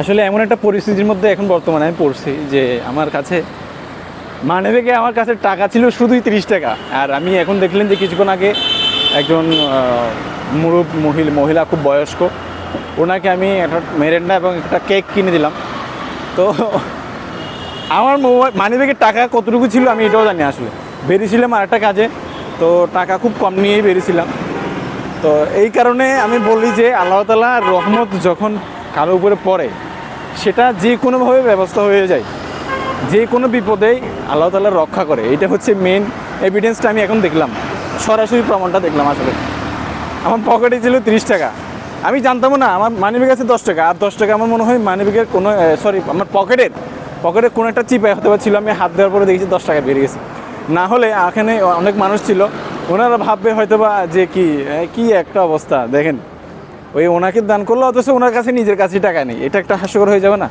আসলে এমন একটা পরিস্থিতির মধ্যে এখন বর্তমানে আমি পড়ছি যে আমার কাছে মানে থেকে আমার কাছে টাকা ছিল শুধুই তিরিশ টাকা। আর আমি এখন দেখলেন যে কিছুক্ষণ আগে একজন মুরুব মহিলা মহিলা খুব বয়স্ক, ওনাকে আমি একটা মেরেন্ডা এবং একটা কেক কিনে দিলাম। তো আমার মোবাইল মানি ব্যাগের টাকা কতটুকু ছিল আমি এটাও জানি আসলে। বেরিয়েছিলাম আর একটা কাজে, তো টাকা খুব কম নিয়েই বেরিয়েছিলাম। তো এই কারণে আমি বলি যে আল্লাহ তালা রহমত যখন কারও উপরে পড়ে সেটা যে কোনোভাবে ব্যবস্থা হয়ে যায়, যে কোনো বিপদেই আল্লাহ তালা রক্ষা করে। এটা হচ্ছে মেন এভিডেন্সটা আমি এখন দেখলাম। সরাসরি প্রমাণটা দেখলাম আসলে। আমার পকেটে ছিল তিরিশ টাকা। আমি জানতামও না, আমার মানিব্যাগ আছে দশ টাকা। আর দশ টাকা আমার মনে হয় মানিব্যাগের কোনো সরি আমার পকেটের পকেটে কোনো একটা চিপায় হতে পারছিল আমি হাত দেওয়ার পরে দেখেছি দশ টাকা বেরিয়ে গেছে। না হলে এখানে অনেক মানুষ ছিল। ওনারা ভাববে হয়তো বা যে কি কি একটা অবস্থা, দেখেন। ওই ওনাকে দান করল অথচ ওনার কাছে নিজের কাছে টাকা নেই। এটা একটা হাস্যকর হয়ে যাবে না?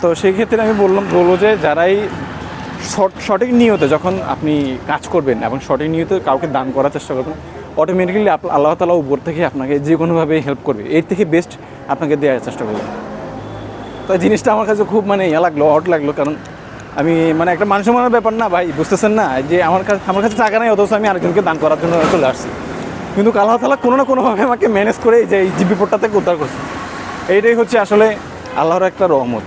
তো সেই ক্ষেত্রে আমি বললাম, বলব যে যারাই সঠ- সঠিক নিয়তে যখন আপনি কাজ করবেন এবং সঠিক নিয়তে কাউকে দান করার চেষ্টা করবেন অটোমেটিক্যালি আল্লাহ তালা উপর থেকে আপনাকে যে কোনোভাবে হেল্প করবে। এর থেকে বেস্ট আপনাকে দেওয়ার চেষ্টা করবে তো জিনিসটা আমার কাছে খুব মানে ইয়ে লাগল হট লাগল, কারণ আমি মানে একটা মানুষ মানের ব্যাপার না ভাই, বুঝতেছেন না? যে আমার কাছে আমার কাছে টাকা নেই, অথচ আমি আরেকজনকে দান করার জন্য চলে আসছি। কিন্তু আল্লাহ তালা কোনো না কোনোভাবে আমাকে ম্যানেজ করে যে এই বিপদটা থেকে উদ্ধার করছে। এইটাই হচ্ছে আসলে আল্লাহর একটা রহমত।